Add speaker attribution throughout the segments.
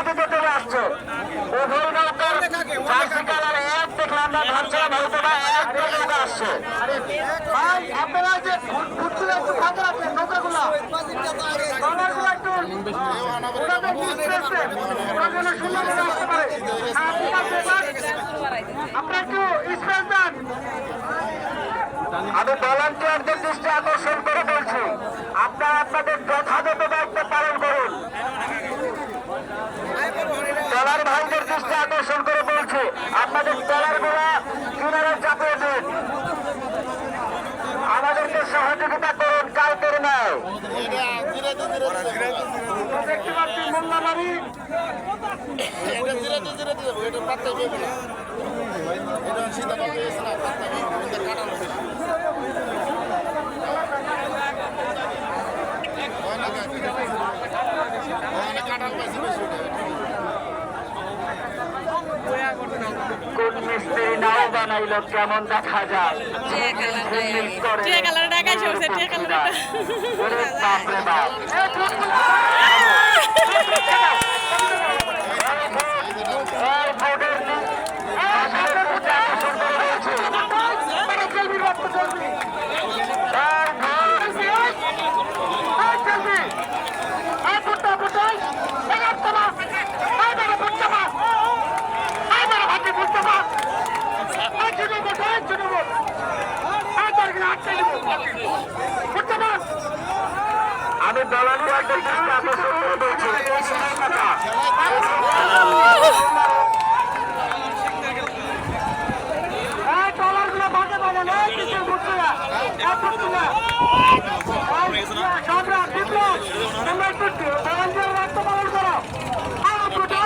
Speaker 1: গতিতে চলে আসছে। উভয় নৌকার এক দেখলাম না ভাবছিলাম এক আসছে। একটু হ্যাঁ, আমি ভলান্টিয়ারদের দৃষ্টি আকর্ষণ করে বলছি আপনারা আপনাদের যথাযথ দায়িত্ব পালন করুন ট্রলার ভাইদের দৃষ্টি আকর্ষণ করে বলছি আপনাদের ট্রলার কিনারে চাপিয়ে দিন আমাদেরকে সহযোগিতা করুন কালকের নয় দেখতে পাচ্ছি মোল্লাবাড়ি
Speaker 2: এটা
Speaker 1: বানাইলো কেমন দেখা যায়।
Speaker 3: টিয়া কালার ঢাকা সরছে টিয়া কালার
Speaker 1: বাপরে বাপ।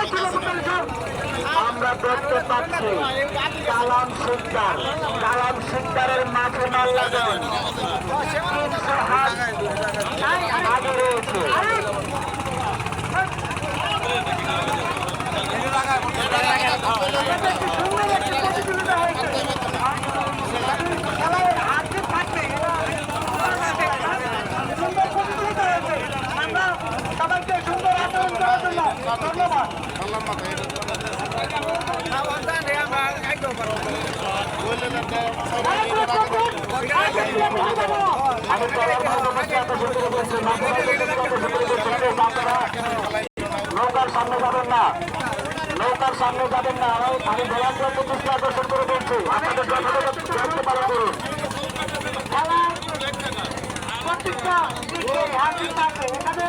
Speaker 1: ছিল বুঝতে আমরা দেখতে পাচ্ছি কালাম শিকদার কালাম শিকদারের মাঠে মাল লাগান। নৌকার সামনে যাবেন না। নৌকার সামনে যাবেন না। আমি ভলান্টিয়ারকে দৃষ্টি আকর্ষণ করে বলছি আপনাদের যথাযথ পালন করুন। প্রত্যেকটা এখানে